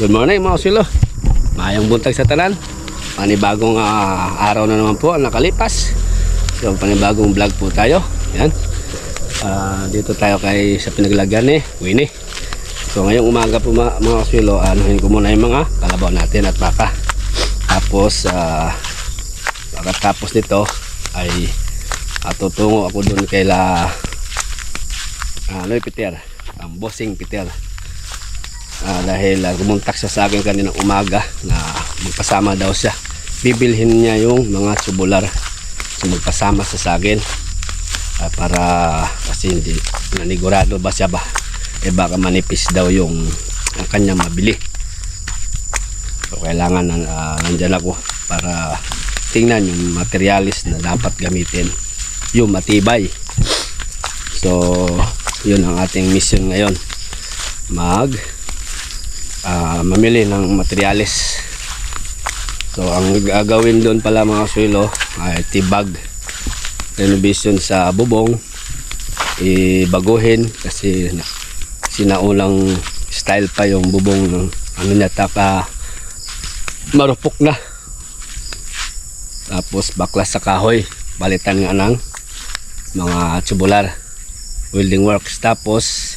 Good morning mga silo. Mayang buntag sa tanan. Panibagong ah, araw na naman po ang nakalipas. So panibagong vlog po tayo. Yan. Ah, dito tayo kay sa pinaglagyan ni Winnie. So ngayong umaga po mga, mga kaswilo, anuhin ko muna yung mga kalabaw natin at baka. Tapos, ah, pagkatapos nito ay ah, tutungo ako doon kay la ah, ano yung Peter, ang bossing Peter. Ah, dahil uh, gumuntak siya sa akin kaninang umaga na magpasama daw siya. Bibilhin niya yung mga tubular. So magpasama sa akin. Ah, para kasi hindi nanigurado ba siya ba? Eh baka manipis daw yung ang kanyang mabili. So kailangan ng uh, nandyan ako para tingnan yung materialis na dapat gamitin. Yung matibay. So yun ang ating mission ngayon. Mag ah, mamili ng materialis. So ang gagawin doon pala mga suelo ay tibag. Renovation sa bubong. Ibaguhin kasi na- sinaulang style pa yung bubong ng ano niya taka marupok na. Tapos baklas sa kahoy. Balitan nga ng mga tubular. Welding works. Tapos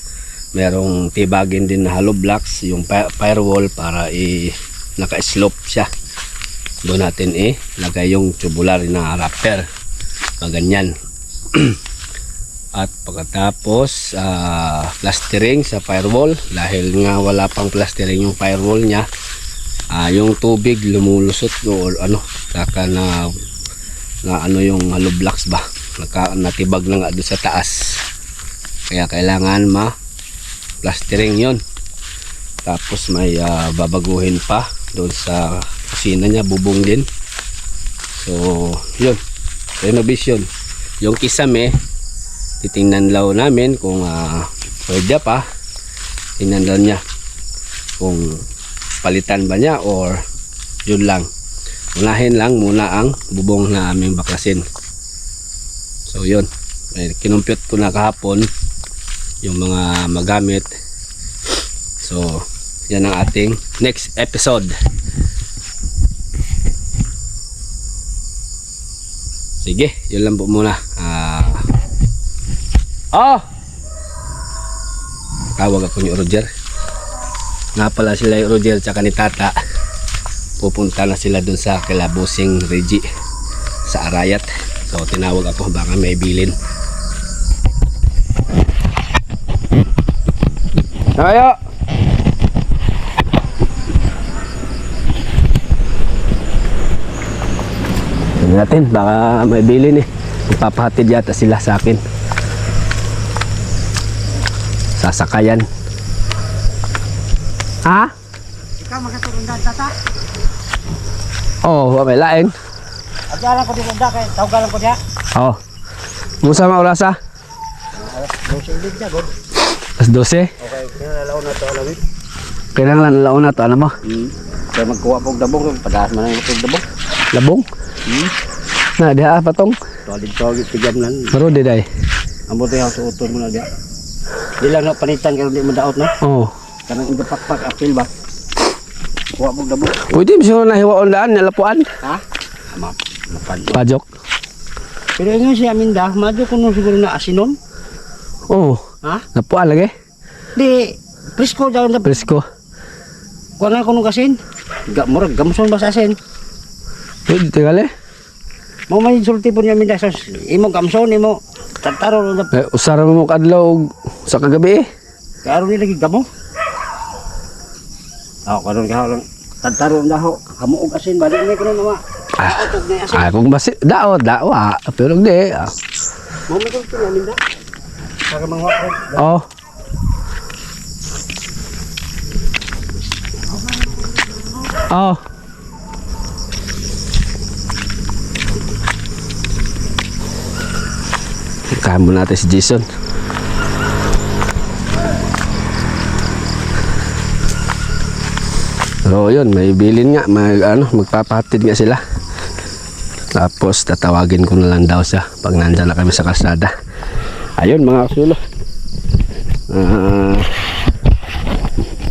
merong tibagin din na hollow blocks yung fi- firewall para i naka-slope siya. Doon natin eh lagay yung tubular na wrapper ganyan. At pagkatapos ah, plastering sa firewall dahil nga wala pang plastering yung firewall niya ah, yung tubig lumulusot o ano saka na na ano yung hollow blocks ba? Naka, natibag na nga doon sa taas. Kaya kailangan ma plastering yon tapos may ah, babaguhin pa doon sa kusina niya bubong din. So yun. Renovation. Yung kisame titingnan law namin kung uh, pwede pa. Tingnan daw niya kung palitan ba niya or yun lang. Unahin lang muna ang bubong na aming baklasin. So yun. Kinumpute ko na kahapon yung mga magamit. So yan ang ating next episode. Sige yun lang po muna. Ah. Oh tawag ako ni Roger. Nga pala sila yung Roger tsaka ni Tata. Pupunta na sila dun sa kilabusing Reggie sa Arayat. So tinawag ako. Baka may bilin Tayo! Tignan natin, baka may bilin eh. Ipapahatid yata sila sa akin. Sasakayan. Ha? Ikaw makatulong dyan, tata. Oo, oh, may laing. Adyalan ko din ang kay tawgalan ko niya. Oo. Oh. Musa ha? Dosing din siya, god. Alas 12. Okay, kinalaw na to alawit. Kailangan lang na to, alam mo? Hmm. Kaya magkuha pong dabong, padaas man ang itong dabong. Labong? Hmm. Na, diha patong. Tawagin-tawagin, tigam nan. Maro di day. Amo to yung suuton mo na diya. Di lang na panitan kaya di mo daot na. Oo. Oh. Kanang ito pakpak, apil ba? Kuha pong dabong. Pwede mo siya nahiwaon daan, nalapuan. Ha? Ama, mapan. Pajok. Pero yun si Aminda, madyo ko nung siguro na asinon. Oo. Oh. Ha? Napuan lagi. Di, presko daw na. Presko. Kuha na ko nung kasin. Ga, murag, gamuson ba sa asin? Pwede, tingali. Mo man yung sulti po niya Aminda. So, imo gamson, imo. Tantaro na Eh, usara mo kadlaw sa kagabi eh. Karo ni lagi gamo. Ako karon ka lang. Tantaro na ho. Hamo og asin balik ni kuno nawa. Ah. Ay, kung basi, dao, dawa. Pero hindi. Ah. Mo mi kung tinamin da. Para mga wakro. Oh. Oh. Kamo natin si Jason. So yun, may bilin nga, mag, ano, magpapahatid nga sila. Tapos tatawagin ko na lang daw siya pag nandyan na kami sa kalsada. Ayun mga kasulo. Ah,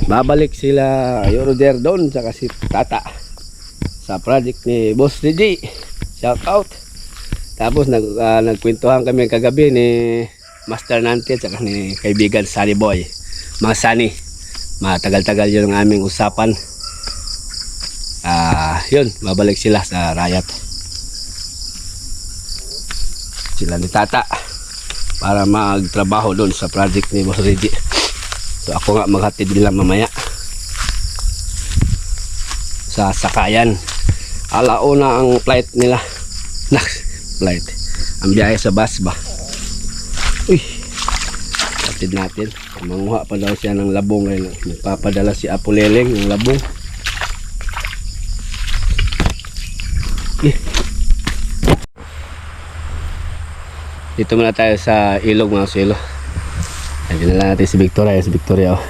babalik sila Euroder doon saka si Tata sa project ni Boss Reggie. Shout out. Tapos nag, ah, nagkwentuhan kami kagabi ni Master Nante at ni kaibigan Sunny Boy. Mga Sunny. Matagal-tagal yun ang aming usapan. Ah, yun, babalik sila sa Riot. Sila ni Tata para magtrabaho doon sa project ni Boss Reggie. So ako nga maghatid nila mamaya sa sakayan. Alauna ang flight nila. Nak, flight. Ang biyahe sa bus ba? Uy. Hatid natin. Manguha pa daw siya ng labong ngayon. Nagpapadala si Apo Leleng ng labong. Eh. Dito muna tayo sa ilog mga silo. Ayun na natin si Victoria. Si Victoria oh.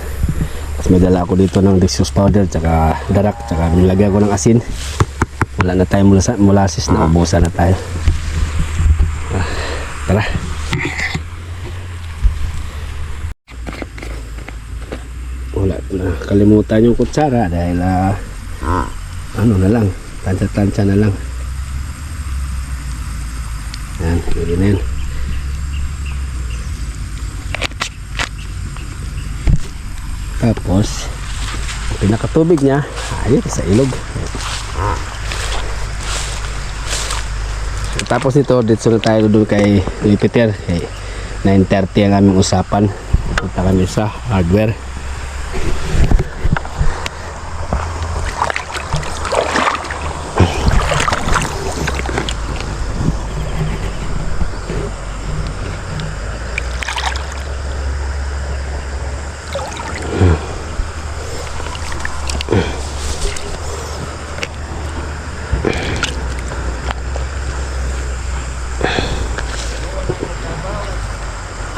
May dala ako dito ng Dextrose powder tsaka darak tsaka nilagay ko ng asin. Wala na tayong mulasa, molasses na ubusan na tayo. Ah, tara. Wala na kalimutan yung kutsara dahil ah, ano na lang, tansya-tansya na lang. Yan, yun na. Tapos, pinakatubig niya, ayun, sa ilog. So, tapos nito, dito na tayo doon kay. Kay 9.30 ang aming usapan. Punta kami sa hardware.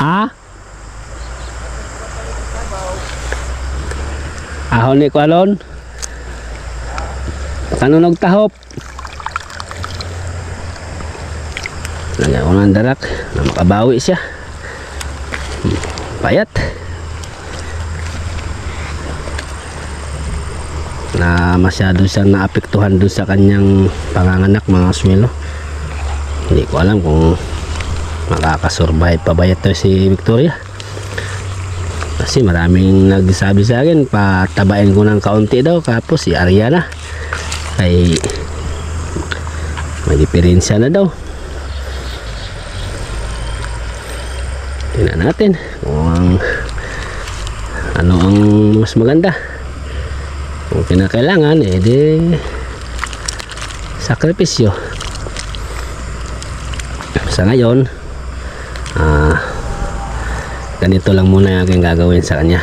Ha? Ahon ni Kualon. Kanunog tahop. Lagyan ko ng darak makabawi siya. Payat. Na masyado siyang naapektuhan doon sa kanyang panganganak mga swelo. Hindi ko alam kung makakasurvive pa ba ito si Victoria? Kasi maraming nagsabi sa akin patabain ko ng kaunti daw tapos si Ariana. Ay may diferensya na daw. Tingnan natin kung ang ano ang mas maganda. Kung kinakailangan eh di sakripisyo. Sa ngayon ah ganito lang muna yung aking gagawin sa kanya.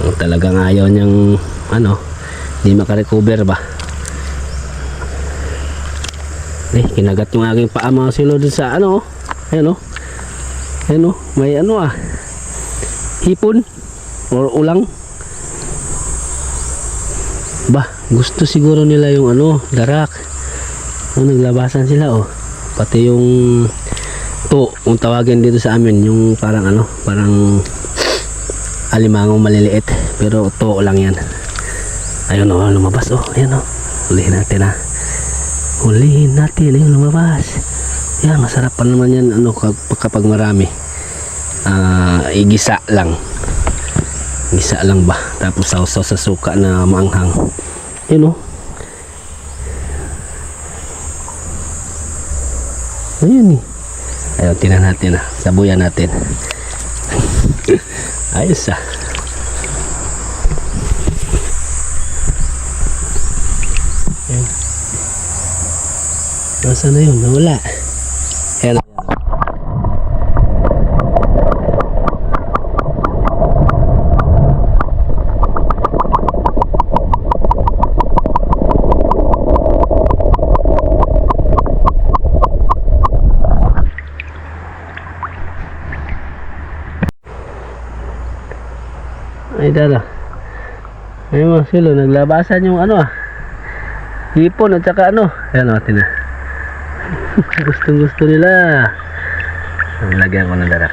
Kung talagang ayaw niyang ano hindi makarecover ba? Eh kinagat yung aking paa mga silo sa ano ayan oh. Ayan oh may ano ah hipon or ulang. Ba gusto siguro nila yung ano darak oh, naglabasan sila oh. Pati yung to kung tawagin dito sa amin yung parang ano parang alimangong maliliit. Pero to lang yan. Ayun oh lumabas oh. Ayun oh. Hulihin natin ha hulihin natin. Ayun lumabas. Yan masarap pa naman yan ano kap- kapag marami. Ah igisa lang. Gisa lang ba? Tapos sausaw sa suka na maanghang. Yun oh. Ayun eh. Ayun, tinan natin ah. Sabuyan natin. Ayos ah. Ayun. Nasaan na yun? Nawala. Ayan. ayan. Ay dala. Ay mga silo, naglabasan yung ano ah. Hipon at saka ano. Ayan o, tina. Gustong gusto nila. Lagyan ko ng darak.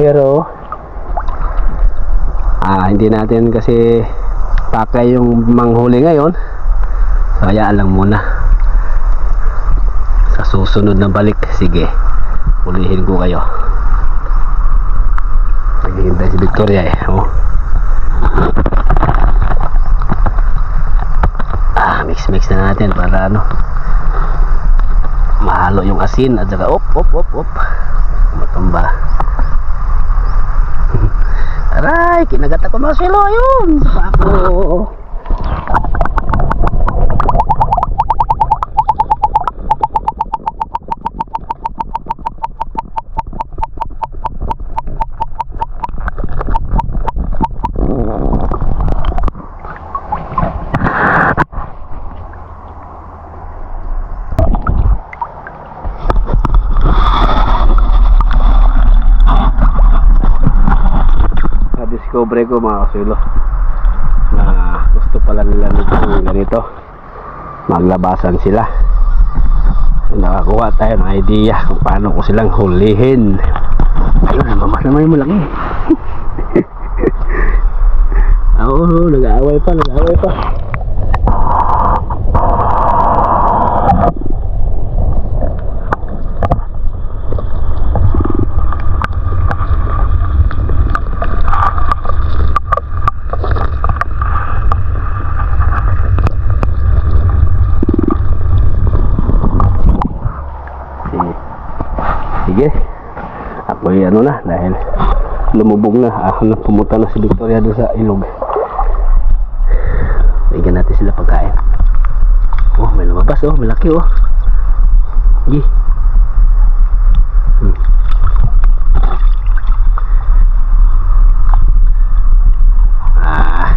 Pero ah hindi natin kasi pakay yung manghuli ngayon. So hayaan lang muna. Sa susunod na balik, sige. Ulihin ko kayo. Naghihintay si Victoria eh. Oh. Ah, mix-mix na natin para ano mahalo yung asin at saka op op op op matumba aray kinagat ako mga silo yun ako na-discover ko mga kasulo na gusto pala nila nito ganito. Maglabasan sila. Nakakuha tayo ng idea kung paano ko silang hulihin. Ayun lumabas naman yung malaki. Oo nag-aaway pa nag-aaway pa Sige. Sige. Ako ay ano na dahil lumubog na. Ako na pumunta na si Victoria doon sa ilog. Bigyan natin sila pagkain. Oh, may lumabas oh. Malaki oh. Sige. Hmm. Ah.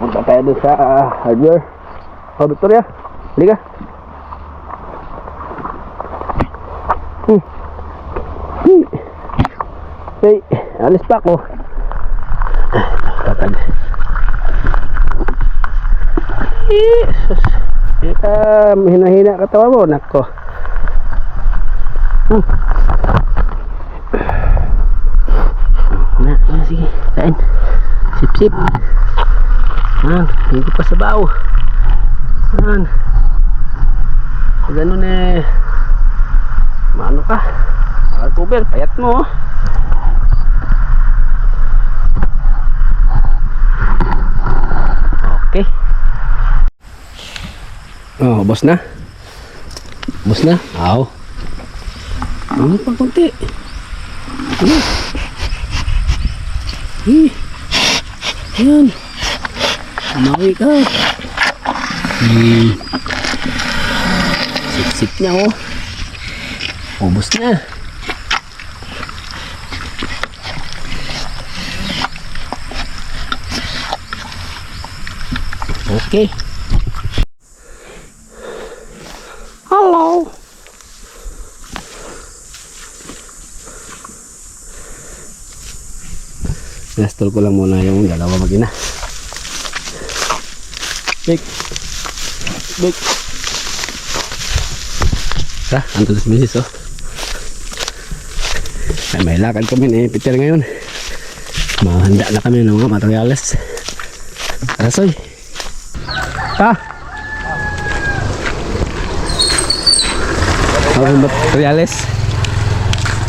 Punta tayo doon sa ah, hardware. Oh, Victoria. Halika. Hmm. Hmm. Hey, alis pa ako. Tatag. Jesus. Ika, hina-hina katawa mo, nako. Hmm. Na, na, sige, kain. Sip-sip. Ah, hindi pa sa bao. Yan. Ganun eh, maano ka? Nakatuber, payat mo. Oh, boss na? Boss na? Aw. Ano pa konti? Ano? Eh. Yan. Umawi ka. Hmm. Sip-sip niya oh. Ubus na. Okay. Nastol ko lang muna yung dalawa mag-ina. Big. Big. Sa, anto sa misis oh. Ay, may lakad kami ni Peter ngayon. Mahanda na kami ng mga materyales. Rasoy. Ha? Mga materyales.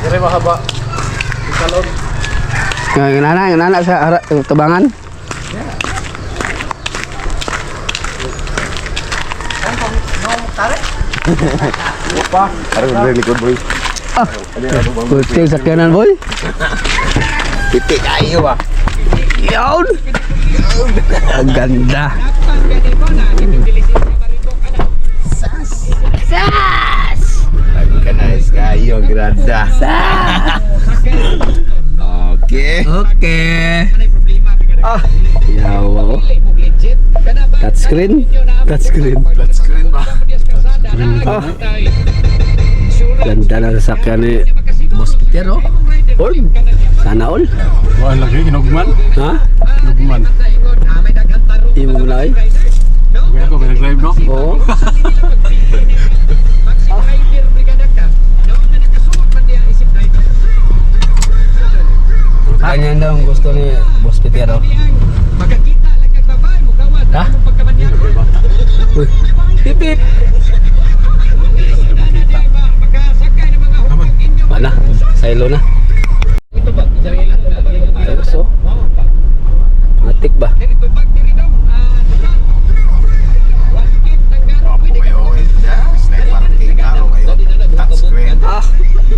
Dire mahaba. Kalon. Yung nana, yung nana sa ara, yung tubangan. Pa. Parang very likod boy. Puti sa kanan boy. Pitik ayo ba. Yun! Ang ganda. Organize kayo grada. Okay. Okay. Ah, yawa ko. Touchscreen? Touchscreen. Let's screen ba? Ah. Ganda na sasakyan ni Boss Peter, oh. All. Sana all. Wah lagi inugman. Ha? Inugman. Imo mo na ay? Kaya ko may drive no. Oo. Gusto ni Boss Pitero. Magkakita lang kag babae mo gawad Ha? pagkabanyan. Uy. Pip pip. Makasakay ng mga hukong inyo. Mana? Silo na. Ito ba? Ayos oh. Matik ba? Dito bag diri daw. Ah, diba? Wakit ang garo pwede ka. Ah.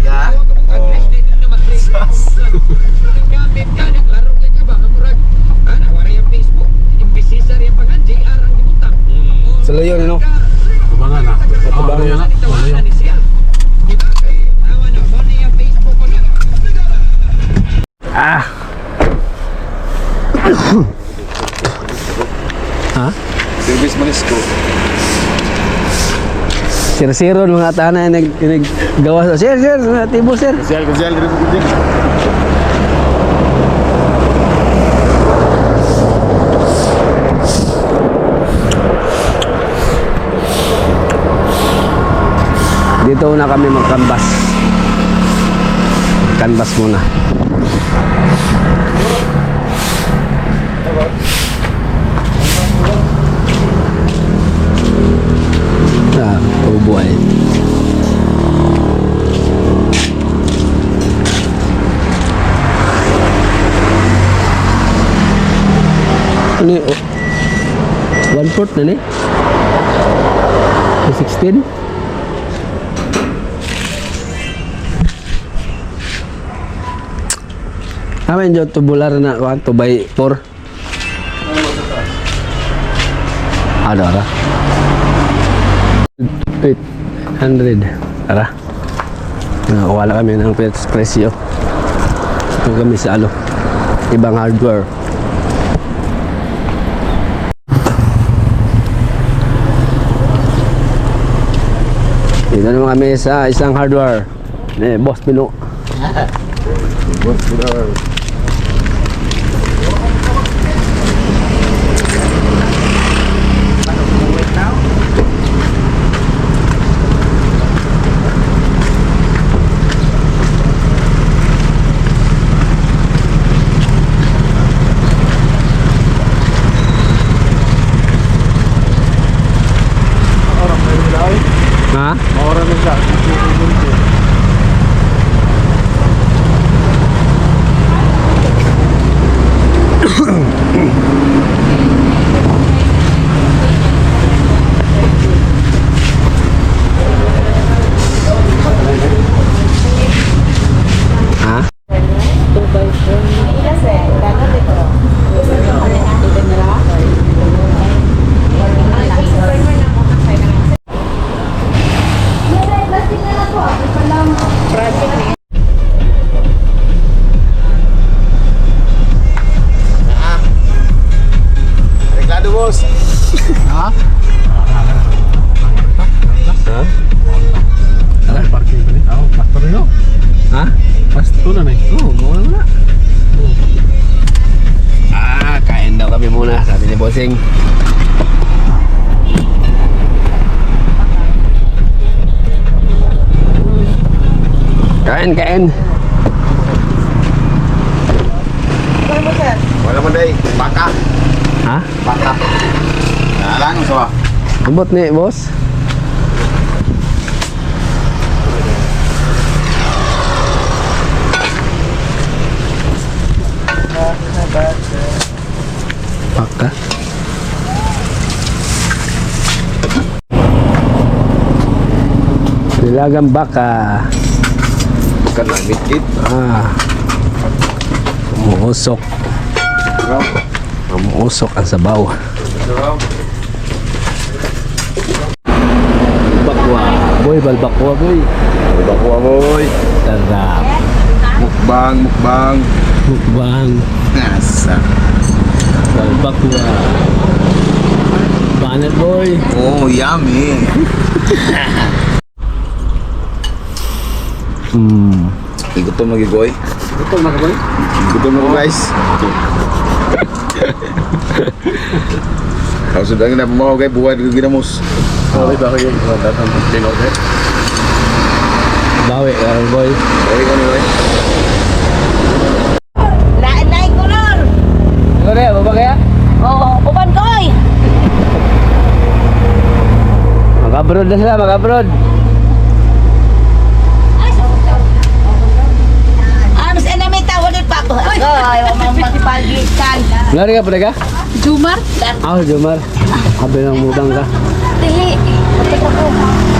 Yeah. Oh. Gamit ka naglaro kay ka ba nga murag. Ah, nawara yung Facebook. Imbisisa rin pangan JR ang gibutang. Silo yun ano? Tubangan na. Tubangan na. Awa na, ko. Ah. ha? Service Manisco. Sir-siro mga tanay nag naggawa sa sir sir tibo sir. Kusyal, kusyal, dito Dito na kami mag-canvas. Canvas muna. Ah, tubo ay. Ano yun? Oh. Na ni? 16? Amin jo tubular na kuan to by 4. Ada ara. 800. Ara. Nakawala kami ng pres- presyo. Ito kami sa ano. Ibang hardware. Dito naman kami sa isang hardware. Eh, Boss Pino. Ha? Kain, kain. Wala mo day. Baka. Ha? Baka. Nalang, so. Abot ni boss. Baka. Nilagang baka. Bukan lang, mikit. Ah. Umuusok. Umuusok ang sabaw. Bakwa. Boy, balbakwa boy. Bakuha, boy. Sarap. Mukbang, mukbang. Mukbang. Nasa. Balbakwa. Banat boy. Oh, yummy. Hmm. Gutom magigoy. Gutom magigoy? Gutom ako guys. Ang sudah na mo kay buwan ko ginamos. Okay ba kayo? Datang tinaw kay. Bawi ka boy. Bawi ka boy. Lain lain kulor. Kulor ya, ah, baba kaya? Oo, uban koy. Magabrod na sila, magabrod. Pa ako. Ay, mga magpagitan. Lari ka, pwede ka? Jumar? Ah, Jomar. Habi ng mudang ka. Tihi.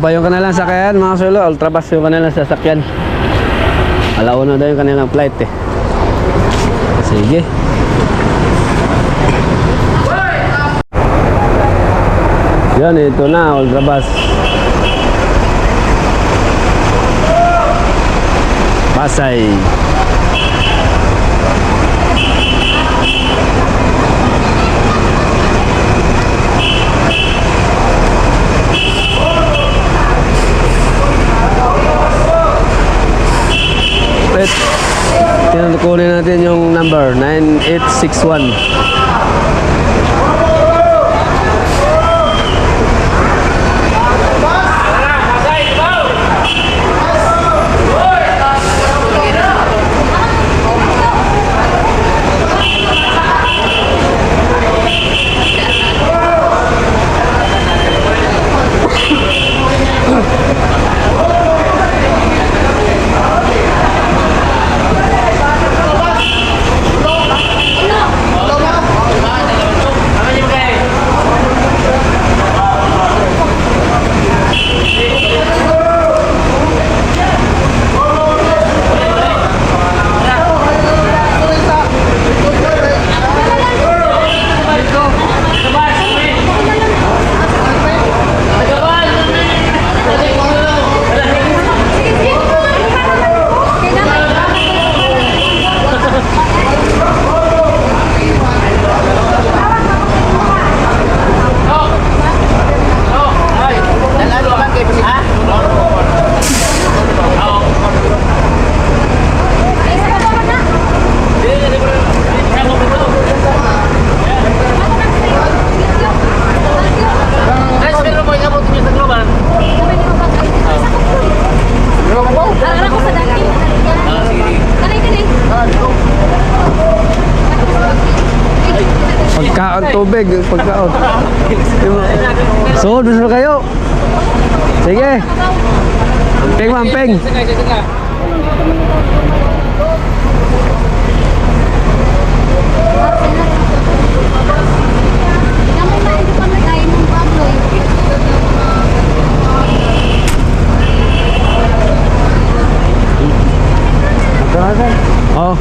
Wala pa yung kanilang sakyan mga solo. Ultrabus yung kanilang sasakyan. Alauna daw yung kanilang flight eh. Sige. Yan, ito na, ultrabus. Pasay. Wait. Number 9861. Tubig, pagkaon. Suod, gusto kayo. Sige. Amping, amping. Oh.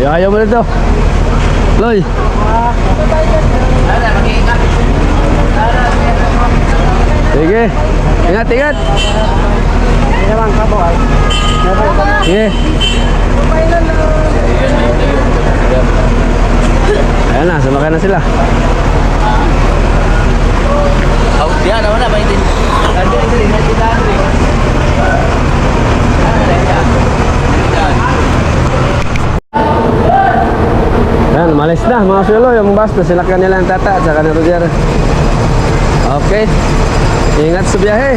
Ayaw, mo nito. Loy. Sige. Ingat, ingat. Naman ka boy. Sige. Ayan na, sumakay na sila. Na mga sulo yung bus na sinakyan nila ng tata at saka ni Roger. Okay. Ingat sa biyahe.